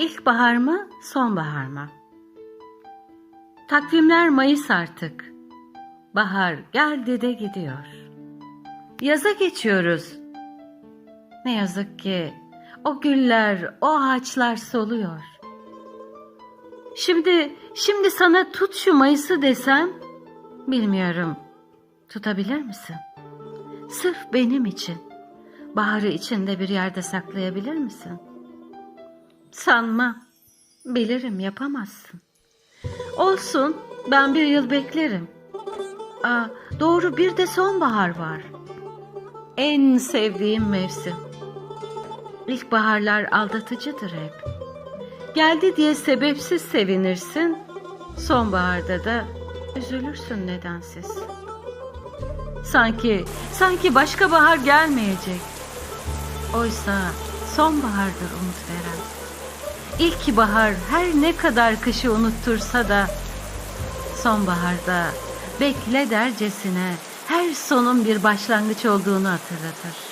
İlkbahar mı, sonbahar mı? Takvimler Mayıs artık. Bahar geldi de gidiyor. Yaza geçiyoruz. Ne yazık ki o güller, o ağaçlar soluyor. Şimdi, şimdi sana tut şu Mayıs'ı desem, bilmiyorum. Tutabilir misin? Sırf benim için. Baharı içinde bir yerde saklayabilir misin? Sanma. Bilirim yapamazsın. Olsun ben bir yıl beklerim. Aa, doğru bir de sonbahar var. En sevdiğim mevsim. İlkbaharlar aldatıcıdır hep. Geldi diye sebepsiz sevinirsin. Sonbaharda da üzülürsün nedensiz. Sanki, sanki başka bahar gelmeyecek. Oysa sonbahardır umut veren. İlk bahar her ne kadar kışı unuttursa da sonbaharda bekle dercesine her sonun bir başlangıç olduğunu hatırlatır.